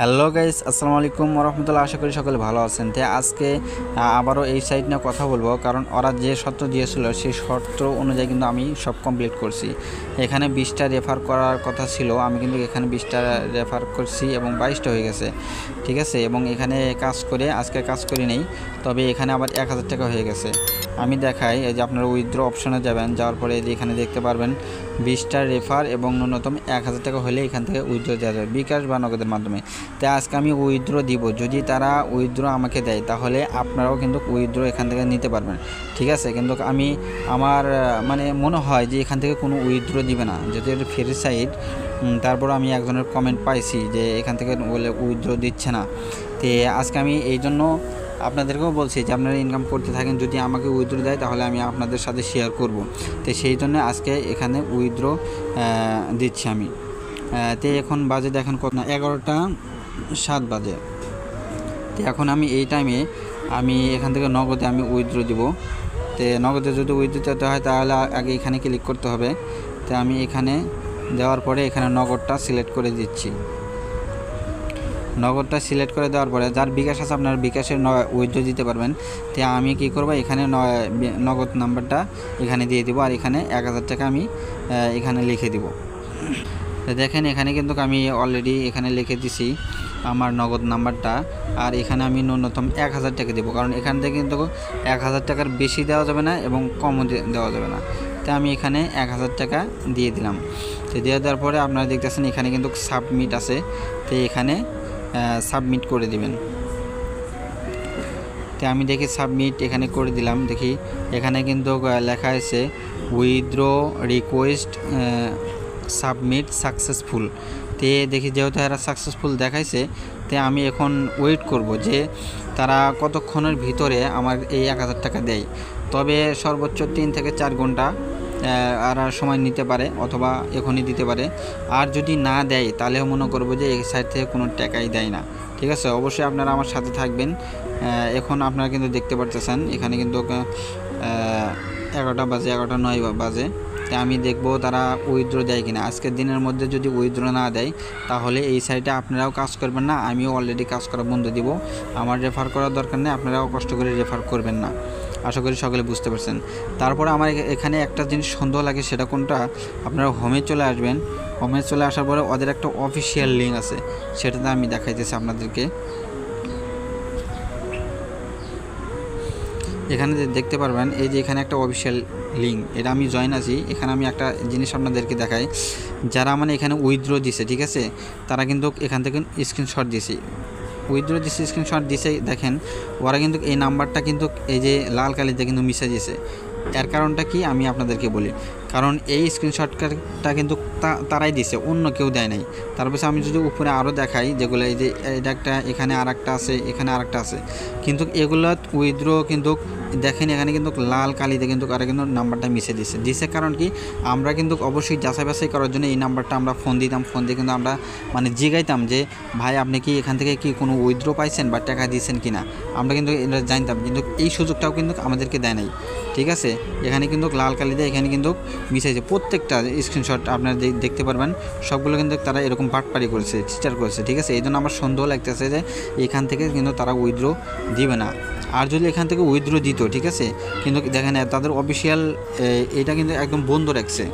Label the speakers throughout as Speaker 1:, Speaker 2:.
Speaker 1: Hello guys, আসসালামু আলাইকুম রহমতুল্লাহ আশা করি সকলে ভালো আছেন। তো আজকে আবারও এই সাইট নিয়ে কথা বলব, কারণ ওরা যে শর্ত দিয়েছিল, সেই শর্ত অনুযায়ী কিন্তু আমি সব কমপ্লিট করছি। এখানে বিশটা রেফার করার কথা ছিল, আমি কিন্তু এখানে বিশটা রেফার করছি এবং বাইশটা হয়ে গেছে, ঠিক আছে? এবং এখানে কাজ করে, আজকে কাজ করি নেই, তবে এখানে আবার এক হাজার টাকা হয়ে গেছে। আমি দেখাই, এই যে আপনারা উইথড্র অপশনে যাবেন, যাওয়ার পরে এই যে এখানে দেখতে পারবেন, বিশটা রেফার এবং ন্যূনতম এক হাজার টাকা হলে এখান থেকে উইথড্র দেওয়া যাবে, বিকাশ বা নগদের মাধ্যমে। তাই আজকে আমি উইথড্র দিব, যদি তারা উইথড্র আমাকে দেয়, তাহলে আপনারাও কিন্তু উইথড্র এখান থেকে নিতে পারবেন। ঠিক আছে? কিন্তু আমি আমার মানে মনে হয় যে এখান থেকে কোনো উইথড্র দিবে না। যদি এটা ফ্রি সাইড তারপর আমি একজনের কমেন্ট পাইছি যে এখান থেকে বলে উইথড্র দিচ্ছে না। তো আজকে আমি এই জন্য আপনাদেরকেও বলছি যে আপনারা ইনকাম করতে থাকেন, যদি আমাকে উইথড্র দেয়, তাহলে আমি আপনাদের সাথে শেয়ার করব। তো সেই জন্য আজকে এখানে উইথড্র দিচ্ছি আমি। তো এখন বাজে দেখেন কত, না, এগারোটা সাত বাজে। তো এখন আমি এই টাইমে আমি এখান থেকে নগদে আমি উইথড্র দিব। তো নগদে যদি উইথড্র দিতে হয়, তাহলে আগে এখানে ক্লিক করতে হবে। তো আমি এখানে দেওয়ার পরে এখানে নগদটা সিলেক্ট করে দিচ্ছি। নগদটা সিলেক্ট করে দেওয়ার পরে যার বিকাশ আছে আপনার বিকাশের উইথড্র দিতে পারবেন। তো আমি কি করব? এখানে নগদ নাম্বারটা এখানে দিয়ে দিব আর এখানে এক হাজার টাকা আমি এখানে লিখে দিব। দেখেন এখানে কিন্তু আমি অলরেডি এখানে লিখে দিছি আমার নগদ নাম্বারটা আর এখানে আমি ন্যূনতম এক হাজার টাকা দেবো। কারণ এখান থেকে কিন্তু এক হাজার টাকার বেশি দেওয়া যাবে না এবং কমও দেওয়া যাবে না। তো আমি এখানে এক হাজার টাকা দিয়ে দিলাম। তো দিয়ে দেওয়ার পরে আপনারা দেখতেছেন এখানে কিন্তু সাবমিট আছে। তো এখানে সাবমিট করে দিবেন। তো আমি দেখি সাবমিট এখানে করে দিলাম। দেখি এখানে কিন্তু লেখা আছে উইথড্র রিকোয়েস্ট সাবমিট সাকসেসফুল তে দেখি যেহেতু এরা সাকসেসফুল দেখাইছে, তে আমি এখন ওয়েট করব যে তারা কতক্ষণের ভিতরে আমার এই এক হাজার টাকা দেয়। তবে সর্বোচ্চ তিন থেকে চার ঘণ্টা আর সময় নিতে পারে অথবা এখনই দিতে পারে। আর যদি না দেয়, তাহলেও মনে করব যে এই সাইড থেকে কোনো টাকাই দেয় না। ঠিক আছে? অবশ্যই আপনারা আমার সাথে থাকবেন। এখন আপনারা কিন্তু দেখতে পারতেছেন, এখানে কিন্তু এগারোটা বাজে, এগারোটা নয় বাজে। তা আমি দেখব তারা উইথড্র দেয় কিনা। আজকের দিনের মধ্যে যদি উইথড্র না দেয়, তাহলে এই সাইটে আপনারাও কাজ করবেন না, আমিও অলরেডি কাজ করা বন্ধ দিব। আমার রেফার করার দরকার নেই, আপনারাও কষ্ট করে রেফার করবেন না। আশা করি সকলে বুঝতে পারছেন। তারপরে আমার এখানে একটা জিনিস সন্দেহ লাগে, সেটা কোনটা? আপনারা হোমে চলে আসবেন। হোমে চলে আসার পরে ওদের একটা অফিসিয়াল লিঙ্ক আছে, সেটাতে আমি দেখাইতেছি আপনাদেরকে। এখানে দেখতে পারবেন, এই যে এখানে একটা অফিসিয়াল লিঙ্ক এটা আমি জয়েন আছি। এখানে আমি একটা জিনিস আপনাদেরকে দেখাই। যারা মানে এখানে উইথড্র দিছে, ঠিক আছে? তারা কিন্তু এখান থেকে স্ক্রিনশট দিছে। উইথড্র দিছে স্ক্রিনশট দিছে, দেখেন, ওরা কিন্তু এই নাম্বারটা কিন্তু এই যে লাল কালিতে কিন্তু মিশে দিয়েছে এর কারণটা কি? আমি আপনাদেরকে বলি। কারণ এই স্ক্রিনশটটা কিন্তু তারাই দিছে, অন্য কেউ দেয় নাই। তারপর আমি যদি উপরে আরও দেখাই, যেগুলো এই যে এটা একটা, এখানে আর একটা আছে, এখানে আর একটা আছে। কিন্তু এগুলো উইথড্র কিন্তু দেখেন, এখানে কিন্তু লাল কালিতে কিন্তু আর কিন্তু নাম্বারটা মিশে দিছে। দিছে কারণ কি? আমরা কিন্তু অবশ্যই যাচাই বাছাই করার জন্য এই নাম্বারটা আমরা ফোন দিতাম ফোন দিয়ে কিন্তু আমরা মানে জিগাইতাম যে, ভাই, আপনি কি এখান থেকে কি কোনো উইথড্র পাইছেন বা টাকা দিয়েছেন কি না আমরা কিন্তু এটা জানতাম, কিন্তু এই সুযোগটাও কিন্তু আমাদেরকে দেয় নাই। ঠিক আছে? এখানে কিন্তু লাল কালিতে এখানে কিন্তু মিশাইছে প্রত্যেকটা স্ক্রিনশট আপনারা দেখতে পারবেন। সবগুলো কিন্তু তারা এরকম পাটপাড়ি করেছে চিটার করেছে, ঠিক আছে? এই জন্য আমার সন্দেহ লাগতেছে যে এখান থেকে কিন্তু তারা উইথড্র দিবে না। আর যদি এখান থেকে উইথড্র দিত, ঠিক আছে? কিন্তু দেখেন তাদের অফিসিয়াল এটা কিন্তু একদম বন্ধ রাখছে।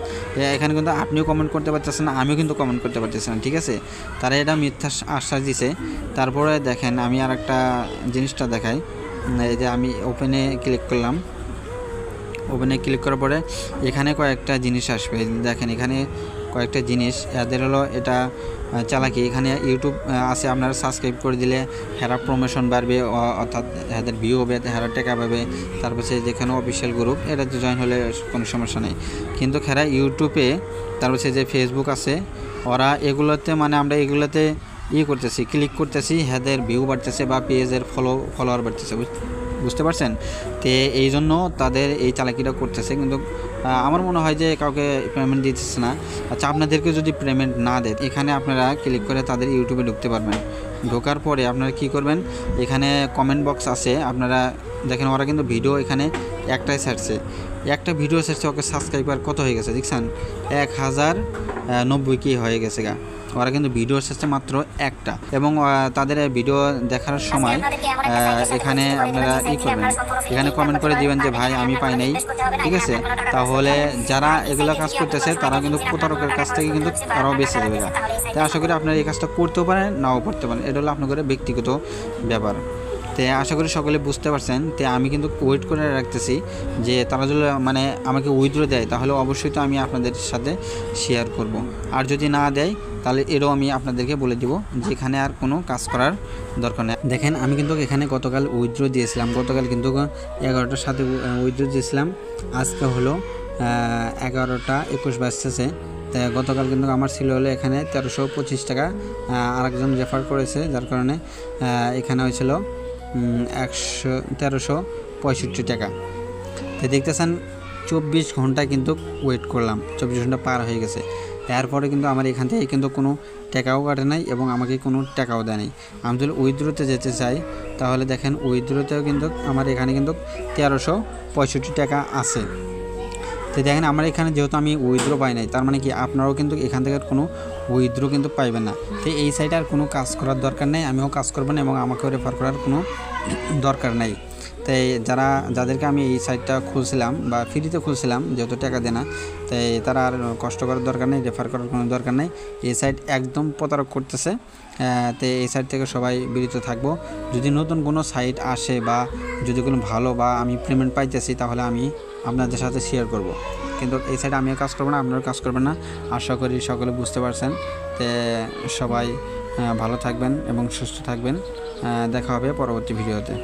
Speaker 1: এখানে কিন্তু আপনিও কমেন্ট করতে পারতেছেন না, আমিও কিন্তু কমেন্ট করতে পারতেছি না, ঠিক আছে? তারা এটা মিথ্যা আশ্বাস দিছে। তারপরে দেখেন, আমি আর একটা জিনিসটা দেখাই। এই যে আমি ওপেনে ক্লিক করলাম। ওপেনে ক্লিক করার পরে এখানে কয়েকটা জিনিস আসবে। দেখেন এখানে কয়েকটা জিনিস, এদের হলো এটা চালাকি। এখানে ইউটিউব আছে আপনারা সাবস্ক্রাইব করে দিলে হেরা প্রমোশন বাড়বে অর্থাৎ এদের ভিউ হবে হেরা টাকা পাবে। তারপর যেখানে অফিসিয়াল গ্রুপ এটাতে জয়েন হলে কোনো সমস্যা নেই। কিন্তু খেরা ইউটিউবে তারপর যে ফেসবুক আছে, ওরা এগুলোতে মানে আমরা এগুলোতে ই করতেছি ক্লিক করতেছি, হেদের ভিউ বাড়তেছে বা পেজের ফলো ফলোয়ার বাড়তেছে, বুঝ- বুঝতে পারছেন? তো এই জন্য তাদের এই চালাকিটা করতেছে। কিন্তু আমার মনে হয় যে কাউকে পেমেন্ট দিতেছে না। আচ্ছা আপনাদেরকে যদি পেমেন্ট না দেয় এখানে আপনারা ক্লিক করে তাদের ইউটিউবে ঢুকতে পারবেন। ঢোকার পরে আপনারা কি করবেন? এখানে কমেন্ট বক্স আছে। আপনারা দেখেন, ওরা কিন্তু ভিডিও এখানে একটাই ছাড়ছে। একটা ভিডিও ছাড়ছে, ওকে সাবস্ক্রাইবার কত হয়ে গেছে? দেখছেন? এক হাজার নব্বই কি হয়ে গেছে গা। ওরা কিন্তু ভিডিও ছাড়ছে মাত্র একটা। এবং তাদের ভিডিও দেখার সময় এখানে আপনারা ই করবেন। এখানে কমেন্ট করে দিবেন যে ভাই আমি পাই নাই। ঠিক আছে? তাহলে যারা এগুলো কাজ করতেছে তারা কিন্তু প্রতারকের কাছ থেকে কিন্তু তারাও বেঁচে যাবে। তাই আশা করি আপনারা এই কাজটা করতেও পারেন নাও করতে পারেন। এটা হলো আপনাদের ব্যক্তিগত ব্যাপার। তো আশা করি সকলে বুঝতে পারছেন। তো আমি কিন্তু ওয়েট করে রাখতেছি যে তারা যদি মানে আমাকে উইথড্র দেয় তাহলে অবশ্যই তো আমি আপনাদের সাথে শেয়ার করব। আর যদি না দেয় তাহলে এরও আমি আপনাদেরকে বলে দিব যে এখানে আর কোনো কাজ করার দরকার নেই। দেখেন, আমি কিন্তু এখানে গতকাল উইথড্র দিয়েছিলাম। গতকাল কিন্তু এগারোটার সাথে উইথড্র দিয়েছিলাম। আজকে হলো এগারোটা একুশ বাজতেছে। গতকাল কিন্তু আমার ছিল হলো এখানে তেরোশো পঁচিশ টাকা। আরেকজন রেফার করেছে, যার কারণে এখানে হয়েছিল একশো, তেরোশো পঁয়ষট্টি টাকা। তো দেখতেছেন, চব্বিশ ঘণ্টা কিন্তু ওয়েট করলাম। চব্বিশ ঘণ্টা পার হয়ে গেছে। তারপরে কিন্তু আমার এখান থেকে কিন্তু কোনো টাকাও কাটে নাই এবং আমাকে কোনো টাকাও দেয় নাই। আমি যদি উইথড্রোতে যেতে চাই, তাহলে দেখেন উইথড্রোতেও কিন্তু আমার এখানে কিন্তু তেরোশো পঁয়ষট্টি টাকা আছে। তো দেখেন আমার এখানে যেহেতু আমি উইথড্রো পাই নাই, তার মানে কি আপনারাও কিন্তু এখান থেকে কোনো উইথড্রো কিন্তু পাইবেন না। তো এই সাইডে আর কোনো কাজ করার দরকার নেই, আমিও কাজ করব না এবং আমাকেও রেফার করার কোনো দরকার নেই। তাই যারা, যাদেরকে আমি এই সাইটটা খুলছিলাম বা ফ্রিতে খুলছিলাম, যেহেতু টাকা দেয় না, তাই তারা আর কষ্ট করার দরকার নেই রেফার করার কোনো দরকার নেই। এই সাইট একদম প্রতারক করতেছে। তো এই সাইট থেকে সবাই বিরত থাকব। যদি নতুন কোনো সাইট আসে বা যদি কোনো ভালো বা আমি পেমেন্ট পাইতেছি, তাহলে আমি আপনাদের সাথে শেয়ার করব। কিন্তু এই সাইডে আমিও কাজ করব না, আপনারাও কাজ করবেন না। আশা করি সকলে বুঝতে পারছেন। তে সবাই ভালো থাকবেন এবং সুস্থ থাকবেন। দেখা হবে পরবর্তী ভিডিওতে